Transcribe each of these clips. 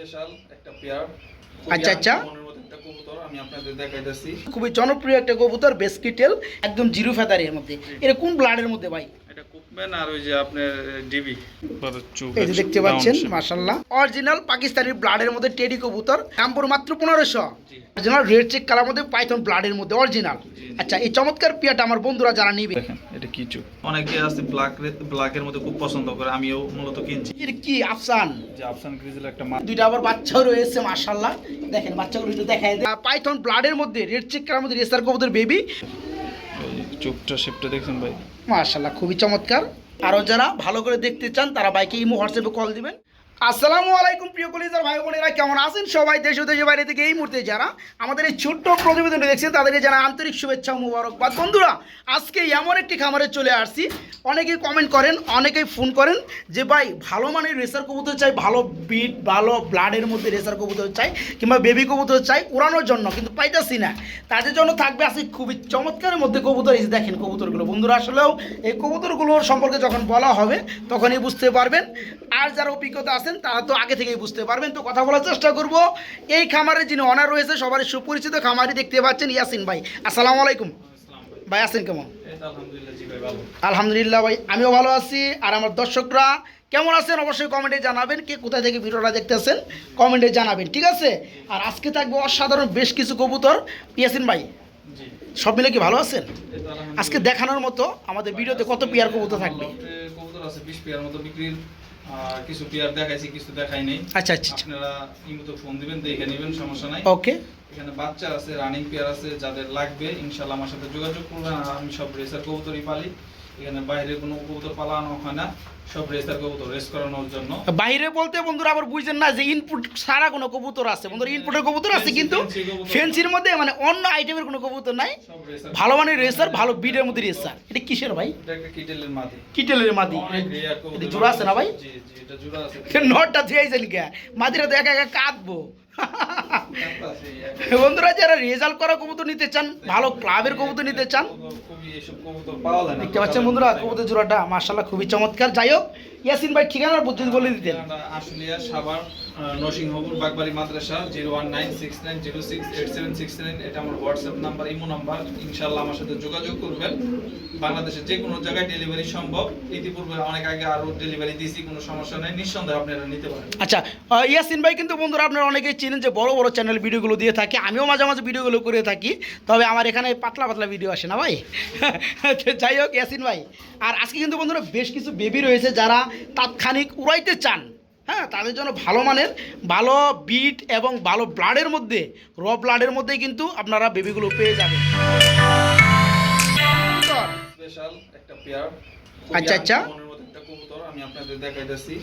Special একটা pair. আচ্ছা, আচ্ছা। খুবই জনপ্রিয় একটা কবুতর বেসকিটেল একদম জিরো ফেদারের মধ্যে। এটা কোন ব্লাডের মধ্যে ভাই? আর ওই যে আপনার ডিবি এই যে দেখতে পাচ্ছেন মাশাল্লাহ অরিজিনাল পাকিস্তানি ব্লাডের মধ্যে টেডি কবুতর দাম পড়ে মাত্র পনেরোশো। অরিজিনাল রেড চেক কালার মধ্যে পাইথন ব্লাডের মধ্যে অরিজিনাল আচ্ছা এই চমৎকার পিয়াটা আমার বন্ধুরা যারা নিবে। এটা অনেকে আছে ব্ল্যাক ব্ল্যাকের মধ্যে খুব পছন্দ করে আমিও মূলত কিনছি। এর কি আফসান? যে আফসান গ্রিজেল একটা দুইটা আবার বাচ্চাও রয়েছে মাশাল্লাহ দেখেন বাচ্চাগুলো একটু দেখায় পাইথন ব্লাডের মধ্যে রেড চেক কালার মধ্যে রেসার কবুতর বেবি চোখটা শেপটা দেখছেন ভাই? মাশাল্লাহ খুবই চমৎকার। আরও যারা ভালো করে দেখতে চান, তারা বাইকে ইমো হোয়াটসঅ্যাপে কল দিবেন। আসসালামু আলাইকুম প্রিয় কলিজার ভাই বোনেরা, কেমন আছেন সবাই? দেশ ও দেশের বাইরে থেকে এই মুহূর্তে যারা আমাদের এই ছোট্ট প্রতিবেদনটি দেখছেন, তাদেরকে জানা আন্তরিক শুভেচ্ছা মুবারকবাদ। বন্ধুরা, আজকে এমন একটি খামারে চলে আসছি। অনেকেই কমেন্ট করেন, অনেকেই ফোন করেন যে, ভাই, ভালো মানের রেসার কবুতর চাই, ভালো বিট ভালো ব্লাডের মধ্যে রেসার কবুতর চাই কিংবা বেবি কবুতর চাই উড়ানোর জন্য, কিন্তু পাইতাছি না। তাদের জন্য থাকবে আজকে খুবই চমৎকারের মধ্যে কবুতর। যে দেখেন কবুতরগুলো। বন্ধুরা, আসলেও এই কবুতরগুলোর সম্পর্কে যখন বলা হবে, তখনই বুঝতে পারবেন। আর যারা অভিজ্ঞতা আছেন তারা তো আগে থেকেই বুঝতে পারবেন, তো কথা বলার চেষ্টা করব। এই খামারের যিনি অনার রয়েছে সবার সুপরিচিত খামারি দেখতে পাচ্ছেন ইয়াসিন ভাই। আসসালামু আলাইকুম। ভাই, আছেন কেমন? আলহামদুলিল্লাহ ভাই, আমিও ভালো আছি। আর আমার দর্শকরা, কেমন আছেন? অবশ্যই কমেন্টে জানাবেন কে কোথায় থেকে ভিডিওটা দেখতেছেন কমেন্টে জানাবেন, ঠিক আছে? আর আজকে থাকবে অসাধারণ বেশ কিছু কবুতর। ইয়াসিন ভাই, সব মিলে কি ভালো আছেন। আজকে দেখানোর মতো আমাদের ভিডিওতে কত পিয়ার কবুতর থাকবে? কবুতর আছে 20 পেয়ার মতো বিক্রির। আর কিছু পেয়ার দেখাইছি কিছু দেখাই নাই। আচ্ছা আচ্ছা আচ্ছা। আপনারা ইমুতে ফোন দিবেন দেখে নেবেন সমস্যা নাই। ওকে এখানে বাচ্চা আছে রানিং পেয়ার আছে যাদের লাগবে ইনশাআল্লাহ আমার সাথে যোগাযোগ করবেন আর আমি সব রেসার কবুতরই পালি। এখানে বাইরে কোনো কবুতর পালানো হয় না। সব রেসার কবুতর রেস করানোর জন্য। বাইরে বলতে বন্ধুরা আবার বুঝছেন না যে ইনপুট সারা কোনো কবুতর আছে। বন্ধুরা ইনপুটের কবুতর আছে কিন্তু ফেন্সি ফেন্সির মধ্যে মানে অন্য আইটেমের কোনো কবুতর নাই। ভালো মানের রেসার ভালো বিডের মধ্যে রেসার এটা কিসের ভাই? কিটেলের মাদি। কিটেলের জোড়া আছে না ভাই? নটটা ধুয়েছেন কে? মাদিরা তো একা একা কাঁদবো। বন্ধুরা যারা রেজাল্ট করা কবুতর নিতে চান ভালো ক্লাবের কবুতর নিতে চান দেখতে পাচ্ছেন বন্ধুরা কবুতর জোড়াটা মার্শাল্লাহ খুবই চমৎকার। যাই হোক video ইয়াসিন ভাই ঠিকানার পদ্ধতি বলে দিতেন। আশুলিয়া সাভার নরসিংহপুর বাগবাড়ি মাদ্রাসা zero one nine six nine zero six eight seven six nine এটা আমার হোয়াটসঅ্যাপ নাম্বার ইমো নাম্বার ইনশাল্লাহ আমার সাথে যোগাযোগ করবেন। বাংলাদেশের যে কোনো জায়গায় ডেলিভারি সম্ভব। ইতিপূর্বে অনেক আগে আরও ডেলিভারি দিয়েছি কোনো সমস্যা নেই। নিঃসন্দেহে আপনারা নিতে পারেন। আচ্ছা ইয়াসিন ভাই কিন্তু বন্ধুরা আপনারা অনেকেই চিনেন যে বড় বড় চ্যানেল ভিডিওগুলো দিয়ে থাকি। আমিও মাঝে মাঝে ভিডিওগুলো করে থাকি। তবে আমার এখানে পাতলা পাতলা ভিডিও আসে না ভাই? যাই হোক ইয়াসিন ভাই। আর আজকে কিন্তু বন্ধুরা বেশ কিছু বেবি রয়েছে যারা তাৎক্ষণিক উড়াইতে চান হ্যাঁ তাদের জন্য ভালো মানের ভালো বিট এবং ভালো ব্লাডের মধ্যে র ব্লাডের মধ্যেই কিন্তু আপনারা বেবিগুলো পেয়ে যাবেন। স্পেশাল একটা পেয়ার। আচ্ছা, আচ্ছা। একটা কবুতর আমি আপনাদের দেখাইতেছি।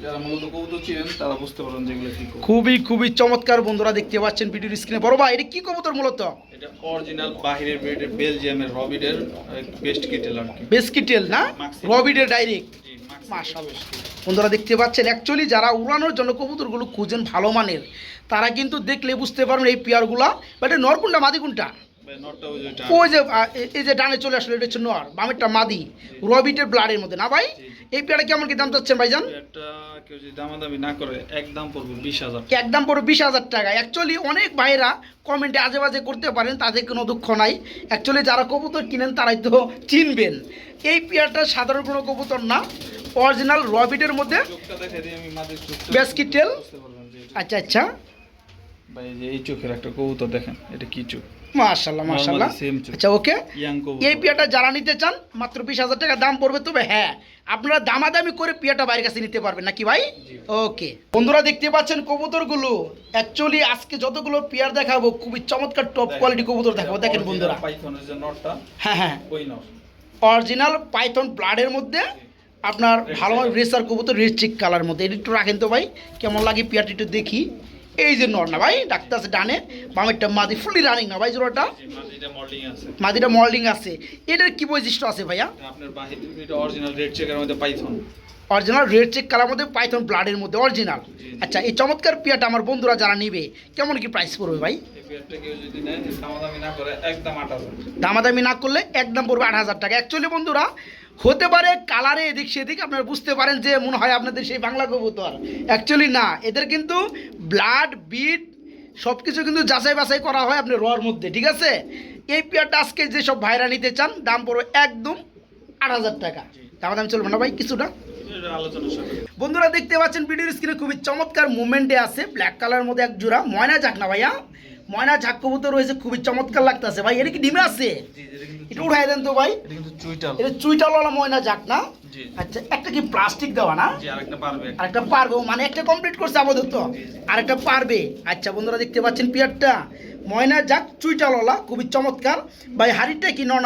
যারা মূলত কবুতর চিনেন তারা বুঝতে পারেন যেগুলো কি খুবই খুবই চমৎকার বন্ধুরা দেখতে পাচ্ছেন ভিডিওর স্ক্রিনে বড় ভাই এটা কি কবুতর মূলত? এটা অরিজিনাল বাহিরের ব্রিডের বেলজিয়ামের রবিডের বেস্ট কিটেল আর কি বেসকিটেল না? Maxi- রবিডের ডাইরেক্ট বন্ধুরা দেখতে পাচ্ছেন অ্যাকচুয়ালি যারা উড়ানোর জন্য কবুতরগুলো খুঁজেন ভালো মানের, তারা কিন্তু দেখলে বুঝতে পারবেন এই পেয়ারগুলা বাট নর কোনটা মাদি ওই যে এই যে ডানে চলে আসলো এটা হচ্ছে নর বামেরটা মাদি রবিটের ব্লাডের মধ্যে। না ভাই? এই পেয়ারটা কেমন কি দাম চাচ্ছেন ভাইজান? কেউ যদি দামাদামি না করে একদম পড়বে বিশ হাজার একদম পুরো বিশ হাজার টাকা। অ্যাকচুয়ালি অনেক ভাইরা কমেন্টে আজে বাজে করতে পারেন তাদের কোনো দুঃখ নাই। অ্যাকচুয়ালি যারা কবুতর কিনেন তারাই তো চিনবেন। এই পেয়ারটা সাধারণ কোনো কবুতর না। অরিজিনাল রবিটের মধ্যে। বেসকিটেল? আচ্ছা আচ্ছা। ভাই এই চোখের একটা কবুতর দেখেন এটা কি চোখ? মাশাল্লাহ মাশাল্লাহ। আচ্ছা ওকে। এই পিয়াটা যারা নিতে চান মাত্র বিশ হাজার টাকা দাম পড়বে তবে হ্যাঁ আপনারা দামাদামি করে পিয়াটা বাইরের কাছে নিতে পারবেন নাকি ভাই? ওকে। বন্ধুরা দেখতে পাচ্ছেন কবুতরগুলো। অ্যাকচুয়ালি আজকে যতগুলো পিয়ার দেখাবো খুবই চমৎকার টপ কোয়ালিটি কবুতর দেখাবো। দেখেন বন্ধুরা। হ্যাঁ হ্যাঁ। অরিজিনাল পাইথন ব্লাডের মধ্যে আপনার ভালো রেসার কবুতর রেড চিক কালার মধ্যে। এটা একটু রাখেন তো ভাই কেমন লাগে পিয়ারটি একটু দেখি। এই যে নর না ভাই ডাক্তার আছে ডানে বামেরটা মাদি ফুলি রানিং না ভাই জোড়াটা? মাদিটা মল্ডিং আছে। এটার কি বৈশিষ্ট্য আছে ভাইয়া? আপনার অরিজিনাল রেড চেকের মধ্যে python original red check colour মধ্যে পাইথন ব্লাডের মধ্যে অরিজিনাল আচ্ছা এই চমৎকার পিয়াটা আমার বন্ধুরা যারা নিবে কেমন কি প্রাইস পড়বে ভাই? দামাদামি না করলে একদম পড়বে আট হাজার টাকা। অ্যাকচুয়ালি বন্ধুরা হতে পারে কালারে এদিক সেদিক, আপনারা বুঝতে পারেন যে মনে হয় আপনাদের সেই বাংলা কবুতর। অ্যাকচুয়ালি না, এদের কিন্তু ব্লাড বিট সব কিছু কিন্তু যাচাই বাছাই করা হয় আপনি রর মধ্যে, ঠিক আছে? এই পেয়ারটা আজকে যেসব ভাইরা নিতে চান, দাম পড়বে একদম আট হাজার টাকা। দাম দাম চলবে না ভাই, কিছুটা? বন্ধুরা দেখতে পাচ্ছেন ভিডিওর স্ক্রিনে খুবই চমৎকার মুভমেন্টে আছে ব্ল্যাক কালারের মধ্যে এক জোড়া, ময়না যাক না ভাইয়া। ময়না ঝাক কবুতর রয়েছে খুবই চমৎকার লাগতেছে। ভাই এটা কি ডিমে আছে? একটু এটা উঠাই দেন তো ভাই। এটা কিন্তু চুইটাল। এটা চুইটালওয়ালা ময়না ঝাক না? আচ্ছা একটা কি প্লাস্টিক দেওয়া না? জি আরেকটা পারবে। আরেকটা পারবে মানে একটা কমপ্লিট করছে আপাতত। আরেকটা পারবে। আচ্ছা বন্ধুরা দেখতে পাচ্ছেন পিয়ারটা। ময়না যাক চুইটালওয়ালা খুবই চমৎকার। ভাই হাড়িটা কি নর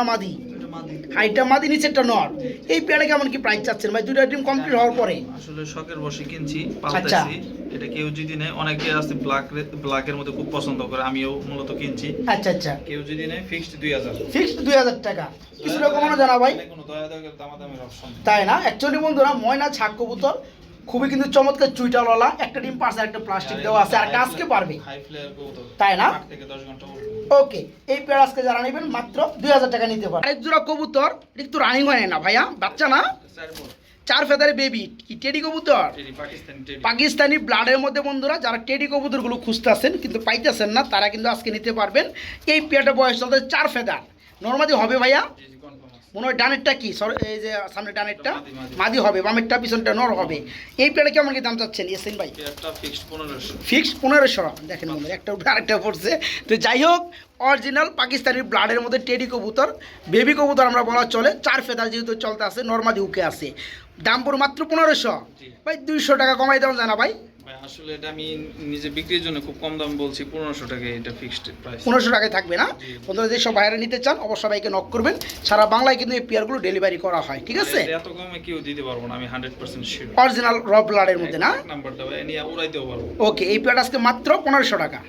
না মাদি। নিচে একটা নট নিচেরটা নর। এই পেয়ারে কেমন কি প্রাইস চাচ্ছেন ভাই? দুইটা আইটেম কমপ্লিট হওয়ার পরে। আসলে শখের বসে কিনছি পাল্টাছি এটা কেউ যদি নেয় অনেকে আছে ব্ল্যাক ব্ল্যাকের মধ্যে খুব পছন্দ করে আমিও মূলত কিনছি। আচ্ছা আচ্ছা। কেউ যদি নেয় ফিক্সড দুই হাজার। ফিক্সড দুই হাজার টাকা। কিছুটা কমানো জানা ভাই? কোনো দয়া দামাদামের অপশন তাই না? অ্যাকচুয়ালি বন্ধুরা ময়না ছাক কবুতর খুবই কিন্তু চমৎকার চুইটালওয়ালা একটা ডিম পাশে একটা প্লাস্টিক দেওয়া আছে আর একটা আজকে পারবে? তাই না? ওকে এই পেয়ার আজকে যারা নেবেন মাত্র দুই হাজার টাকা নিতে পারেন এক জোড়া কবুতর একটু রানিং হয় না ভাইয়া বাচ্চা না? চার ফেদারে বেবি কি টেডি কবুতর? পাকিস্তানি পাকিস্তানি ব্লাডের মধ্যে বন্ধুরা যারা টেডি কবুতরগুলো খুঁজতেছেন কিন্তু পাইতেছেন না তারা কিন্তু আজকে নিতে পারবেন। এই পেয়ারটা বয়স চলতে চার ফেদার নর্মালি হবে ভাইয়া? মনে হয় ডানেরটা কি? সরি এই যে সামনে ডানেরটা? মাদি, হবে বামেরটা পিছনটা নর হবে। এই পেয়ারে কেমন কি দাম চাচ্ছেন এসেন ভাই? ফিক্স পনেরোশো। দেখেন বন্ধুরা একটা উঠে আরেকটা পড়ছে। তো যাই হোক অরিজিনাল পাকিস্তানি ব্লাডের মধ্যে টেডি কবুতর বেবি কবুতর আমরা বলা চলে। চার ফেদার যেহেতু চলতে আছে নর্মাদি উকে আছে। দাম পড়ে মাত্র পনেরোশো। ভাই দুইশো টাকা কমাই দেওয়া যায় না ভাই। ভাই আসলে এটা আমি নিজে বিক্রির জন্য খুব কম দাম বলছি পনেরোশো টাকা এটা ফিক্সড প্রাইস পনেরোশো টাকায় থাকবে না। বন্ধুরা যেসব বাইরে নিতে চান অবশ্যই ভাইকে নক করবেন। সারা বাংলায় কিন্তু এই পেয়ারগুলো ডেলিভারি করা হয় ঠিক আছে? এত কমে কেউ দিতে পারব না আমি হান্ড্রেড পার্সেন্ট শিওর অরিজিনাল র ব্লাডের মধ্যে না? নাম্বারটা ভাই নিয়ে উড়াইতেও পারব। ওকে এই পেয়ারটা আজকে মাত্র পনেরোশো টাকা।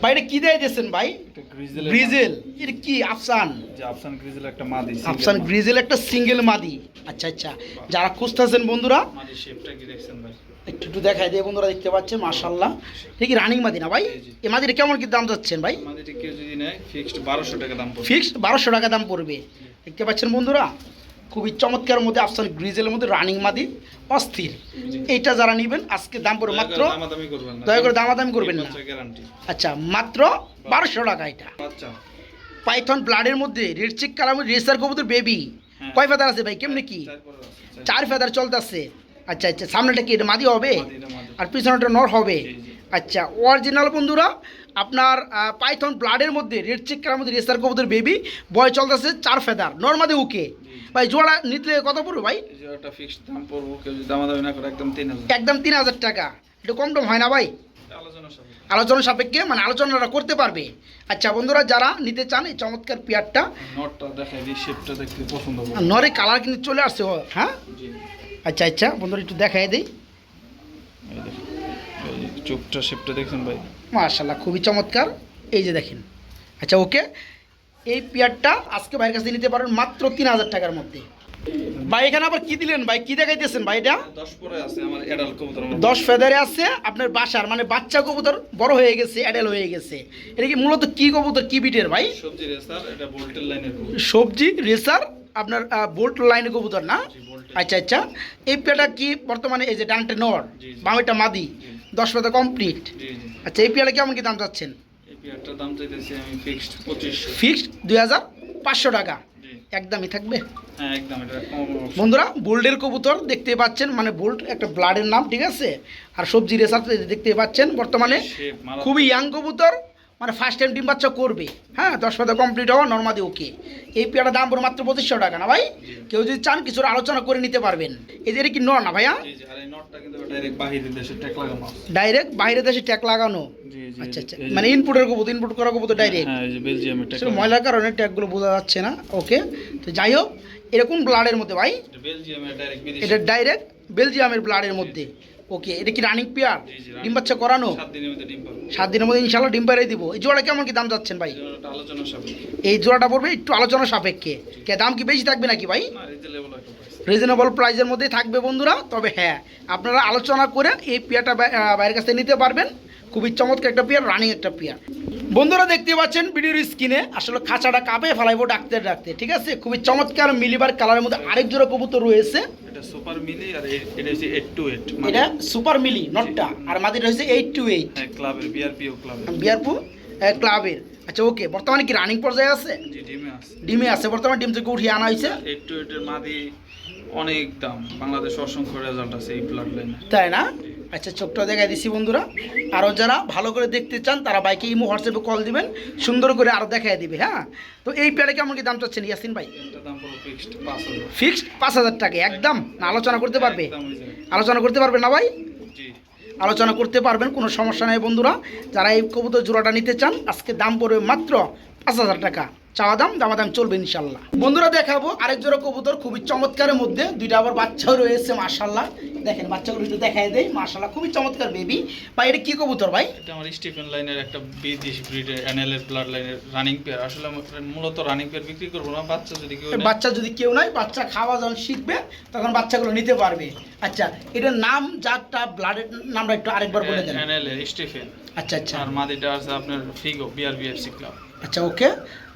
ভাই এটা কি দিয়ে দিয়েছেন ভাই? গ্রিজেল গ্রিজেল এটা কি? আফসান যে আফসান গ্রিজেল একটা মাদি আফসান গ্রিজেল একটা সিঙ্গেল মাদি। আচ্ছা আচ্ছা। যারা খুঁজতেছেন বন্ধুরা মাদি শেপটা কি দেখছেন ভাই? একটু একটু দেখাই দিয়ে বন্ধুরা দেখতে পাচ্ছেন মাশাল্লাহ এটা কি রানিং মাদি না ভাই? এ জি। কেমন কি দাম যাচ্ছেন ভাই? কেউ যদি নেয় ফিক্সড বারোশো টাকা দাম পড়বে। ফিক্সড বারোশো টাকা দাম পড়বে। দেখতে পাচ্ছেন বন্ধুরা খুবই চমৎকার মধ্যে আফসান গ্রিজেলের মধ্যে রানিং মাদি অস্থির। এইটা যারা নেবেন আজকে দাম পড়বে মাত্র দয়া করে দামাদামি করবেন না। আচ্ছা মাত্র বারোশো টাকা এটা। পাইথন ব্লাডের মধ্যে রেড চেক কালার মধ্যে রেসার কবুতর বেবি হ্যাঁ। কয় ফেদার আছে ভাই? কেমনি কি? চার- চার ফেদার চলতেছে। আচ্ছা আচ্ছা সামনেটা কি এটা মাদি হবে? এটা। আর পিছনেটা নর হবে। আচ্ছা অরিজিনাল বন্ধুরা আপনার পাইথন ব্লাডের মধ্যে রেড চেক কালার মধ্যে রেসার কবুতর বেবি বয় চলতেছে চার ফেদার। নর্মাদি উকে ভাই জোড়া নিতে কত পড়বে ভাই? একটা ফিক্সড দাম পড়ব কেউ যদি দামাদামি না করে একদম তিন হাজার। একদম তিন হাজার টাকা। একটু কম টম হয় না ভাই? আলোচনা সাপেক্ষে। মানে আলোচনাটা করতে পারবে। আচ্ছা বন্ধুরা যারা নিতে চান এই চমৎকার পেয়ারটা নটটা দেখাই দিই শেপটা দেখতে পছন্দ নরে কালার কিন্তু চলে আসছে হ্যাঁ? আচ্ছা আচ্ছা বন্ধুরা একটু দেখাই দিই। দেখুন। চোখটা শেপটা দেখছেন ভাই? মার্শাল্লাহ খুবই চমৎকার। এই যে দেখেন। আচ্ছা ওকে। এই পেয়ারটা আজকে ভাইয়ের কাছে নিতে পারেন মাত্র তিন হাজার টাকার মধ্যে। ভাই এখানে আবার কি দিলেন? ভাই কি দেখাইতেছেন ভাই এটা? দশ ফেদারে আছে আপনার বাসার মানে বাচ্চা কবুতর বড় হয়ে গেছে অ্যাডেল হয়ে গেছে। এটা কি মূলত কি কবুতর কি বিটের ভাই? সবজি রেসার এটা বোল্টের লাইনের সবজি রেসার আপনার বোল্ট লাইন কবুতর না? আচ্ছা আচ্ছা। এই পেয়ারটা কি বর্তমানে এই যে ডানটে নর জি। মাদি। দশ ফেদা কমপ্লিট আচ্ছা এই পেয়ারটা কেমন কি দাম চাচ্ছেন? ফিক্সড দুই হাজার পাঁচশো টাকা। একদমই থাকবে? হ্যাঁ বন্ধুরা বোল্ডের কবুতর দেখতে পাচ্ছেন মানে বোল্ড একটা ব্লাডের নাম ঠিক আছে? আর সবজি রেসার দেখতে পাচ্ছেন বর্তমানে খুবই ইয়াং কবুতর। মানে ফার্স্ট টাইম ডিম বাচ্চা করবে। হ্যাঁ দশ পাতা কমপ্লিট হওয়া নর্মাদি ওকে এই পেয়ারটার দাম পড়ে মাত্র পঁচিশশো টাকা না ভাই? কেউ যদি চান কিছু আলোচনা করে নিতে পারবেন। এদের কি নর না ভাইয়া? ডাইরেক্ট বাহিরে দেশে ট্যাগ লাগানো আচ্ছা আচ্ছা। মানে ইনপুটের কবুতর ইনপুট করা কবুতর ডাইরেক্ট হ্যাঁ সেটা ময়লার কারণে ট্যাগগুলো বোঝা যাচ্ছে না। ওকে তো যাই হোক এরকম ব্লাডের মধ্যে ভাই? ডাইরেক্ট এটা ডাইরেক্ট বেলজিয়ামের ব্লাডের মধ্যে। ওকে এটা কি রানিং পেয়ার ডিম বাচ্চা করানো? সাত দিনের মধ্যে ইনশাল্লাহ ডিম পেয়ারে দিব। এই জোড়া কেমন কি দাম যাচ্ছেন ভাই? এই জোড়াটা পড়বে একটু আলোচনা সাপেক্ষে। কে দাম কি বেশি থাকবে নাকি ভাই? রিজনেবল প্রাইসের মধ্যেই থাকবে বন্ধুরা। তবে হ্যাঁ আপনারা আলোচনা করে এই পেয়ারটা বাইরের কাছ থেকে নিতে পারবেন। খুবই চমৎকার একটা পেয়ার রানিং একটা পেয়ার বন্ধুরা দেখতে পাচ্ছেন ভিডিওর স্ক্রিনে আসলে খাঁচাটা কাঁপে ফেলাইবো ডাকতে ডাকতে ঠিক আছে? খুবই চমৎকার মিলিবার কালারের মধ্যে আরেক জোড়া কবুতর রয়েছে। এটা সুপার মিলি আর এটা হচ্ছে এইট টু এইট এটা সুপার মিলি নটটা। আর মাদিটা হচ্ছে এইট টু এইট হ্যাঁ ক্লাবের বিআরপিও ক্লাবের। আচ্ছা ওকে বর্তমানে কি রানিং পর্যায়ে আছে? জি ডিমে আছে। ডিমে আছে। বর্তমানে ডিম থেকে উঠিয়ে আনা হয়েছে? এইট টু এইটের মাদি অনেক দাম। বাংলাদেশ অসংখ্য রেজাল্ট আছে এই ব্লাড লাইনে তাই না? আচ্ছা চোখটা দেখাই দিছি বন্ধুরা। আরও যারা ভালো করে দেখতে চান তারা বাইকে ইমো হোয়াটসঅ্যাপে কল দিবেন সুন্দর করে আরও দেখাই দিবে হ্যাঁ? তো এই প্যাডে কেমন কি দাম চাচ্ছেন ইয়াসিন ভাই? ফিক্সড পাঁচ হাজার। টাকা একদম। না আলোচনা করতে পারবে? ওই জায়গায়। আলোচনা করতে পারবে না ভাই? আলোচনা করতে পারবেন কোনো সমস্যা নেই বন্ধুরা। যারা এই কবুতর জোড়াটা নিতে চান আজকে দাম পড়বে মাত্র পাঁচ হাজার টাকা। চাওয়া দাম দামা দাম চলবে ইনশাল্লাহ বন্ধুরা দেখাবো আরেক জোড়া কবুতর খুবই চমৎকারের মধ্যে। দুইটা আবার বাচ্চাও রয়েছে মাশাল্লাহ দেখেন বাচ্চাগুলো একটু দেখাই দেয় মাশাল্লাহ খুবই চমৎকার বেবি ভাই এটা কি কবুতর ভাই? এটা আমার স্টিফেন লাইনের একটা বিদেশ ব্রিডের ব্লাড লাইনের রানিং পেয়ার আসলে মূলত রানিং পেয়ার বিক্রি করব না বাচ্চা যদি কেউ বাচ্চা যদি কেউ নাই বাচ্চা খাওয়া যখন শিখবে তখন বাচ্চাগুলো নিতে পারবে। আচ্ছা এটার নাম যারটা ব্লাডের নামটা একটু আরেকবার বলে দেন। এর স্টিফেন। আচ্ছা আচ্ছা। আর মাদিটা আছে আপনার ফিগো বিআরবিএফসি ক্লাব আচ্ছা ওকে।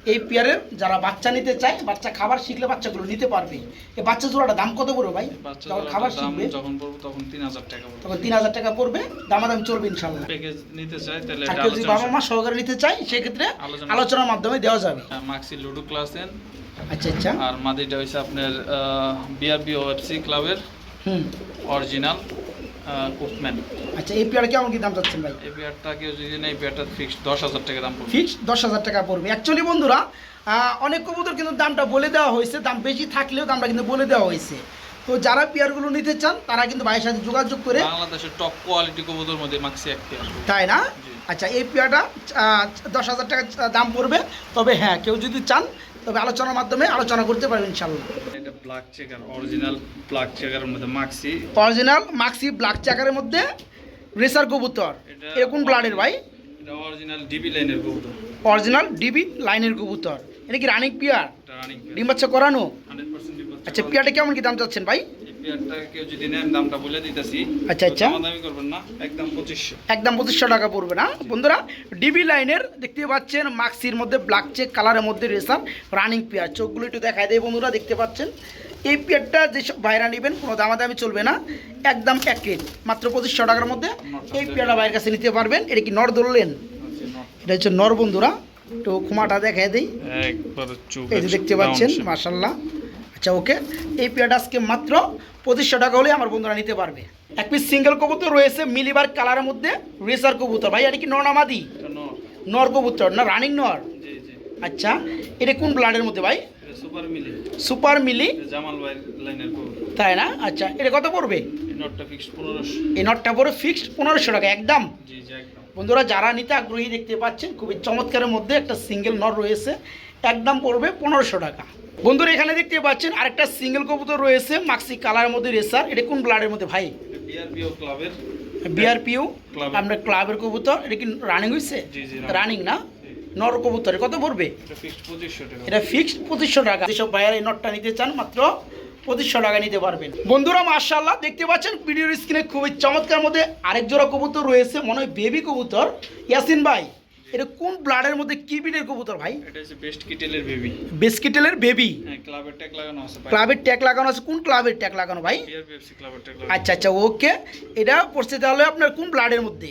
এই পেয়ারের যারা বাচ্চা নিতে চায় বাচ্চা খাবার শিখলে বাচ্চাগুলো নিতে পারবে। এই বাচ্চা জোড়াটা দাম কত পড়বে ভাই? যখন খাবার শিখবে যখন পড়ব তখন তিন হাজার টাকা পড়বে। তখন তিন হাজার টাকা পড়বে দামাদাম চলবে ইনশাল্লাহ প্যাকেজ নিতে চাই তাহলে আর কেউ যদি বাবা মা সহকারে নিতে চায় সেক্ষেত্রে আলোচনা- আলোচনার মাধ্যমে দেওয়া যাবে। মাক্সি লুডো ক্লাসেন আচ্ছা আচ্ছা। আর মাদিটা হচ্ছে আপনার বিআরবি ওএফসি ক্লাবের হুম। অরিজিনাল কুপম্যান আচ্ছা এই পেয়ার কেমন কি দাম চাচ্ছেন ভাই? এই পেয়ারটা কেউ যদি নেই পেয়ারটা ফিক্সড দশ হাজার টাকা দাম পড়বে। ফিক্স দশ হাজার টাকা পড়বে। অ্যাকচুয়ালি বন্ধুরা অনেক কবুতর কিন্তু দামটা বলে দেওয়া হয়েছে। দাম বেশি থাকলেও দামটা কিন্তু বলে দেওয়া হয়েছে। তো যারা পেয়ারগুলো নিতে চান তারা কিন্তু ভাইয়ের সাথে যোগাযোগ করে বাংলাদেশের টপ কোয়ালিটি কবুতর মধ্যে মাক্সি এক পেয়ার তাই না? আচ্ছা এই পেয়ারটা দশ হাজার টাকা দাম পড়বে। তবে হ্যাঁ কেউ যদি চান তবে আলোচনার মাধ্যমে আলোচনা করতে পারবেন ইনশাল্লাহ ব্ল্যাক চেকার অরিজিনাল ব্ল্যাক চেকারের মধ্যে মাক্সি অরিজিনাল মাক্সি ব্ল্যাক চাকারের মধ্যে রেসার কবুতর। এরকম ব্লাডের ভাই? এটা অরিজিনাল ডিবি লাইনের কবুতর। অরিজিনাল ডিবি লাইনের কবুতর। এটা কি রানিং পিয়ার ডিম্বাচ্ছে ডিম বাচ্চা করানো? আচ্ছা পিয়ারটা কেমন কি দাম চাচ্ছেন ভাই? এই কেউ যদি নেন দামটা বলে দিতেছি। আচ্ছা, আচ্ছা। দামি করবেন না একদম পঁচিশশো। একদম পঁচিশশো টাকা পড়বে না? বন্ধুরা ডিবি লাইনের দেখতে পাচ্ছেন মাক্সির মধ্যে ব্ল্যাক চেক কালারের মধ্যে রেসার রানিং পেয়ার চোখগুলো একটু দেখায় দেয় বন্ধুরা দেখতে পাচ্ছেন? এই পেয়ারটা যেসব নেবেন কোনো দামাদামি চলবে না একদম এক রেট মাত্র পঁচিশশো টাকার মধ্যে। এই পেয়ারটা বাইরের কাছে নিতে পারবেন এটা কি নর ধরলেন? এটা হচ্ছে নর বন্ধুরা একটু খুমাটা দেখায় দিই। এই যে দেখতে পাচ্ছেন মার্শাল্লাহ আচ্ছা ওকে? এই পেয়ারটা আজকে মাত্র পঁচিশশো টাকা হলে আমার বন্ধুরা নিতে পারবে। এক পিস সিঙ্গেল কবুতর রয়েছে মিলিবার কালারের মধ্যে রেসার কবুতর। ভাই এটা কি ননামাদি নর। কবুতর না রানিং নর? আচ্ছা এটা কোন ব্লাডের মধ্যে ভাই? সুপার মিলি। সুপার মিলি? জামাল ভাই লাইনের তাই না? আচ্ছা এটা কত পড়বে? এই নটটা পড়বে ফিক্সড পনেরোশো টাকা একদম। বন্ধুরা যারা নিতে আগ্রহী দেখতে পাচ্ছেন খুবই চমৎকারের মধ্যে একটা সিঙ্গেল নর রয়েছে একদম পড়বে পনেরোশো টাকা। বন্ধুরা এখানে দেখতে পাচ্ছেন আরেকটা সিঙ্গেল কবুতর রয়েছে মাক্সি কালারের মধ্যে রেসার এটা কোন ব্লাডের মধ্যে ভাই? বিআরপিও. আমরা ক্লাবের কবুতর? এটা কি রানিং হয়েছে রানিং না? নর কবুতর কত পড়বে? এটা ফিক্সড পঁচিশশো টাকা। এটা ফিক্সড পঁচিশশো টাকা। যেসব ভাইয়ার এই নটটা নিতে চান মাত্র পঁচিশশো টাকা নিতে পারবেন। বন্ধুরা মার্শাল্লাহ দেখতে পাচ্ছেন ভিডিওর স্ক্রিনে খুবই চমৎকার মধ্যে আরেক জোড়া কবুতর রয়েছে মনে হয় বেবি কবুতর। ইয়াসিন ভাই এটা কোন ব্লাডের মধ্যে কি বিটের কবুতর ভাই? এটা হচ্ছে বেস্ট কিটেলের বেবি বিস্কিটেলের বেবি হ্যাঁ ক্লাবের ট্যাগ লাগানো আছে ক্লাবের ট্যাগ লাগানো আছে। কোন ক্লাবের ট্যাগ লাগানো ভাই? বিআরপিএফসি ক্লাবের ট্যাগ আচ্ছা আচ্ছা ওকে এটা পড়ছে তাহলে আপনার কোন ব্লাডের মধ্যে?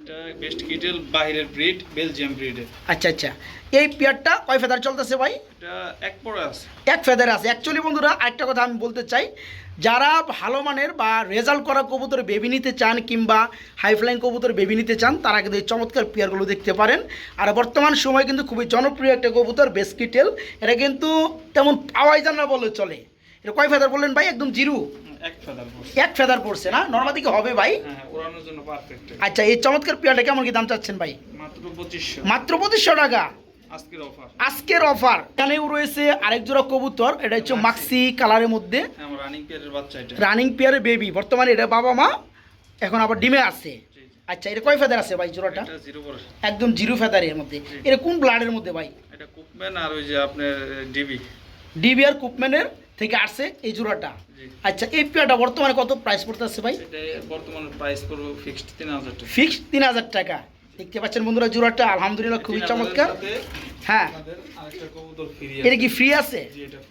এটা বেস্ট কিটেল বাইরের ব্রিড বেলজিয়াম ব্রিডের আচ্ছা আচ্ছা। এই পেয়ারটা কয় ফেদার চলতেছে ভাই? এটা এক আছে। এক ফেদার আছে। অ্যাকচুয়ালি বন্ধুরা আরেকটা কথা আমি বলতে চাই। যারা ভালো মানের বা রেজাল্ট করা কবুতর বেবি নিতে চান কিংবা হাইফ্লাইন কবুতর বেবি নিতে চান তারা কিন্তু এই চমৎকার পেয়ারগুলো দেখতে পারেন। আর বর্তমান সময় কিন্তু খুবই জনপ্রিয় একটা কবুতর বেসকিটেল এটা কিন্তু তেমন পাওয়াই যান না বললে চলে। এটা কয় ফেদার বললেন ভাই? একদম জিরু? এক ফেদার পড়ছে। না? নর্মাদি কি হবে ভাই। হ্যাঁ হ্যাঁ, আচ্ছা এই চমৎকার পেয়ারটা কেমন কি দাম চাচ্ছেন ভাই? মাত্র পঁচিশশো। মাত্র পঁচিশশো টাকা। আজকের অফার আজকের অফার এখানেও রয়েছে আরেক জোড়া কবুতর এটা হচ্ছে মাক্সি কালারের মধ্যে। রানিং পেয়ারের বাচ্চা এটা। রানিং পেয়ারের বেবি বর্তমানে এটা বাবা মা এখন আবার ডিমে আছে। আচ্ছা এটা কয় ফেদার আছে ভাই জোড়াটা? একদম জিরো ফেদারের মধ্যে। এটা কোন ব্লাডের মধ্যে ভাই? এটা কুপম্যান আর ওই যে আপনার ডিবি। ডিবি আর কুপম্যানের থেকে আসছে এই জোড়াটা। আচ্ছা এই পেয়ারটা বর্তমানে কত প্রাইস পড়তেছে ভাই? বর্তমানে প্রাইস করব ফিক্সড তিন হাজার টাকা। ফিক্সড তিন হাজার টাকা। দেখতে পাচ্ছেন বন্ধুরা জোড়াটা আলহামদুলিল্লাহ খুবই চমৎকার। হ্যাঁ। এটা কি ফ্রি আছে?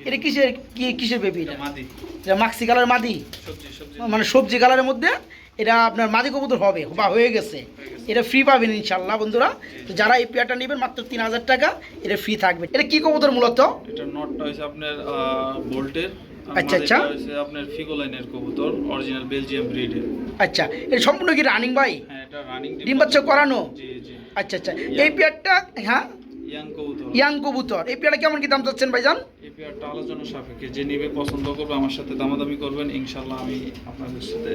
এটা কিসের কি কিসের বেবি এটা? মাক্সি কালার মাদি? মানে সবজি কালারের মধ্যে এটা আপনার মাদি কবুতর হবে বা হয়ে গেছে। এটা ফ্রি পাবেন ইনশাল্লাহ বন্ধুরা। তো যারা এই পেয়ারটা নেবেন মাত্র তিন হাজার টাকা এটা ফ্রি থাকবে। এটা কি কবুতর মূলত? এটা নটটা হচ্ছে আপনার বোল্টের। আচ্ছা, আচ্ছা। আপনার কবুতর অরিজিনাল বেলজিয়াম ব্রিডের আচ্ছা এটা সম্পূর্ণ কি রানিং ভাই হ্যাঁ এটা রানিং ডিম বাচ্চা করানো? জি জি। আচ্ছা আচ্ছা। এই পেয়ারটা হ্যাঁ? ইয়াং কবুতর। ইয়াং কবুতর। এই পেয়ারটা কেমন কি দাম চাচ্ছেন ভাইজান? এই পেয়ারটা আলোচনা সাপেক্ষে যে নিবে পছন্দ করবে আমার সাথে দামাদামি করবেন। ইনশাল্লাহ আমি আপনাদের সাথে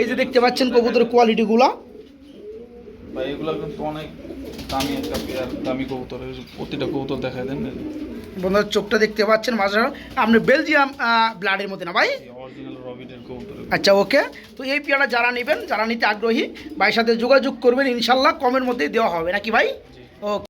এই যে দেখতে পাচ্ছেন কবুতরের কোয়ালিটিগুলো ভাই এগুলো কিন্তু অনেক দামি একটা পেয়ার দামি কবুতর প্রতিটা কবুতর দেখায় দেন। বন্ধুরা চোখটা দেখতে পাচ্ছেন মাঝারা আপনি বেলজিয়াম ব্লাডের মধ্যে না ভাই? আচ্ছা ওকে। তো এই পেয়ারটা যারা নেবেন যারা নিতে আগ্রহী ভাইয়ের সাথে যোগাযোগ করবেন ইনশাল্লাহ কমের মধ্যেই দেওয়া হবে। নাকি ভাই? জি। ও